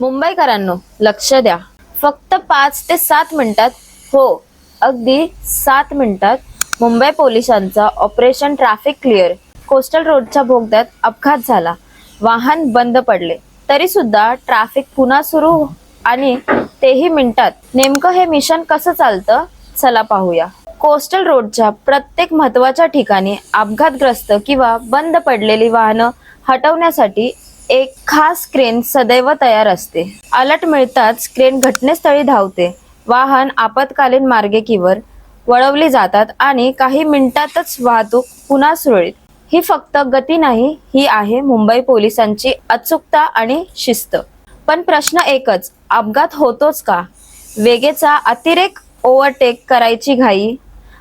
मुंबईकरांनो लक्ष द्या. फक्त पाच ते सात मिनिटात हो अगदी सात मिनिटात मुंबई पोलिसांचा ऑपरेशन ट्रॅफिक क्लिअर. कोस्टल रोडच्या बोगद्यात अपघात झाला. वाहन बंद पडले. तरी सुद्धा ट्रॅफिक पुन्हा सुरू आणि तेही मिनिटात. नेमकं हे मिशन कसं चालतं? चला पाहूया. कोस्टल रोडच्या प्रत्येक महत्त्वाच्या ठिकाणी अपघातग्रस्त किंवा बंद पडलेली वाहनं हटवण्यासाठी एक खास क्रेन सदैव तयार असते. अलर्ट मिळताच क्रेन घटनेस्थळी धावते. वाहन आपत्कालीन मार्गिकेवर वळवली जातात आणि काही मिनिटातच वाहतूक पुन्हा सुरळीत. ही फक्त गती नाही ही आहे मुंबई पोलिसांची अचूकता आणि शिस्त. पण प्रश्न एकच अपघात होतोच का? वेगेचा अतिरेक ओव्हरटेक करायची घाई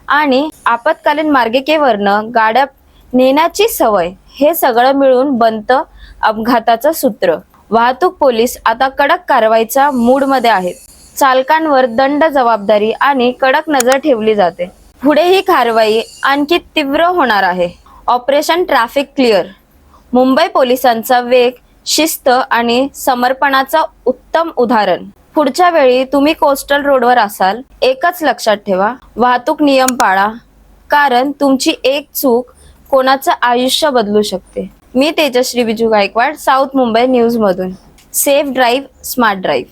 आणि आपत्कालीन मार्गिकेवरनं गाड्या नेण्याची सवय. हे सगळं मिळून बनतं अपघाताचं सूत्र. वाहतूक पोलीस आता कडक कारवाईच्या मूडमध्ये आहेत. चालकांवर दंड जबाबदारी आणि कडक नजर ठेवली जाते. पुढे ही कारवाई आणखी तीव्र होणार आहे. Operation traffic clear. मुंबई पोलिसांचा वेग शिस्त आणि समर्पणाचं उत्तम उदाहरण. पुढच्या वेळी तुम्ही कोस्टल रोडवर असाल एकच लक्षात ठेवा. वाहतूक नियम पाळा. कारण तुमची एक चूक कोणाचं आयुष्य बदलू शकते. मी तेजश्री बिजू गायकवाड साऊथ मुंबई न्यूज मधून सेफ ड्राईव्ह स्मार्ट ड्राईव्ह.